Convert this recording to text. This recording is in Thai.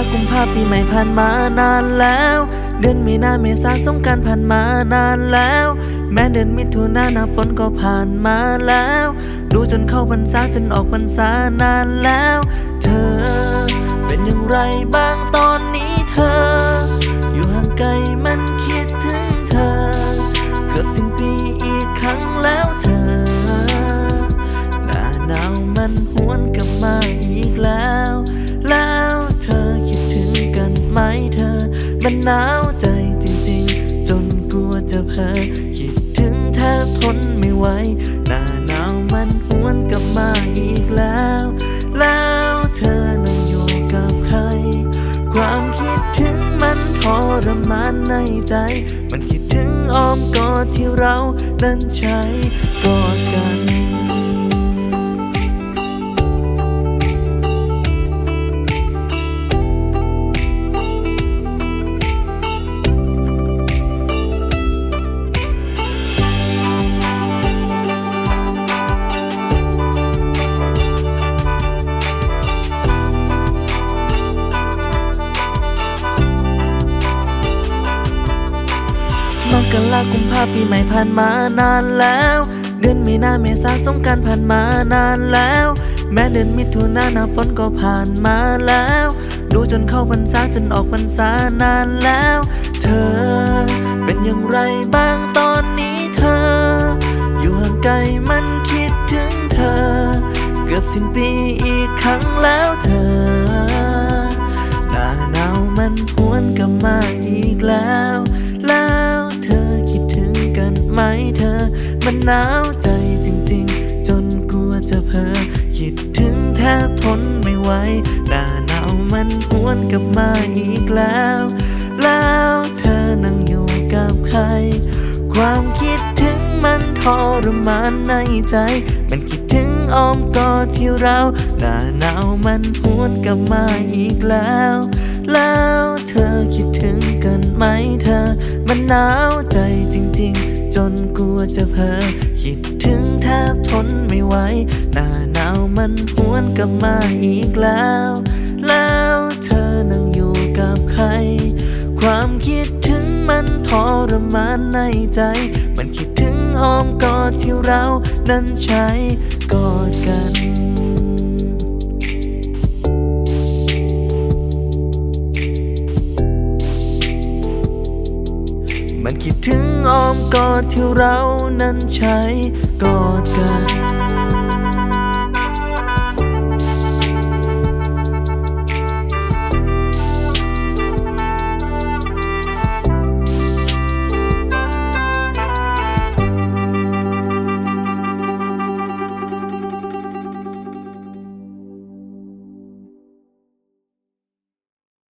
าปีใหม่ผ่านมานานแล้ว เดือนมีนาเมษาสงการผ่านมานานแล้ว แม้เดือนมิถุนาหน้าฝนก็ผ่านมาแล้ว ดูจนเข้าพรรษาจนออกพรรษานานแล้ว เธอเป็นอย่างไรบ้างันหนาวใจจริงๆ จนกลัวจะเพ้อคิดถึงแทบทนไม่ไหวหน้าหนาวมันหวนกลับมาอีกแล้ว แล้วเธอนั่งอยู่กับใคร ความคิดถึงมันทรมานในใจ มันคิดถึงอ้อมกอดที่เรานั้นใช้กอดกัน กรากุมภาปีใหม่ผ่านมานานแล้ว เดือนมีนาเมษาสงการผ่านมานานแล้ว แม้เดือนมิถุนาหนาฝนก็ผ่านมาแล้ว ดูจนเข้าพรรษาจนออกพรรษานานแล้ว เธอ เป็นอย่างไรบ้างตอนนี้เธอ อยู่ห่างไกลมันคิดถึงเธอ เกือบสิ้นปีอีกครั้งแล้วเธอ หน้าหนาวมันหวนกลับมาอีกแล้ว หนาวใจจริงๆ จนกลัวจะเพ้อคิดถึงแทบทนไม่ไหวหน้าหนาวมันหวนกลับมาอีกแล้ว แล้วเธอนั่งอยู่กับใคร ความคิดถึงมันทรมานในใจ มันคิดถึงอ้อมกอดที่เราหน้าหนาวมันหวนกลับมาอีกแล้ว แล้วเธอคิดถึงกันไหมเธอ มันหนาวใจจริง นกลัวจะเพ้อคิดถึงแทบทนไม่ไหวหน้าหนาวมันหวนกลับมาอีกแล้ว แล้วเธอนั่งอยู่กับใคร ความคิดถึงมันทรมานในใจ มันคิดถึงอ้อมกอดที่เรานั้นใช้กอดกัน มันคิดถึงอ้อมกอดที่เรานั้นใช้กอดกัน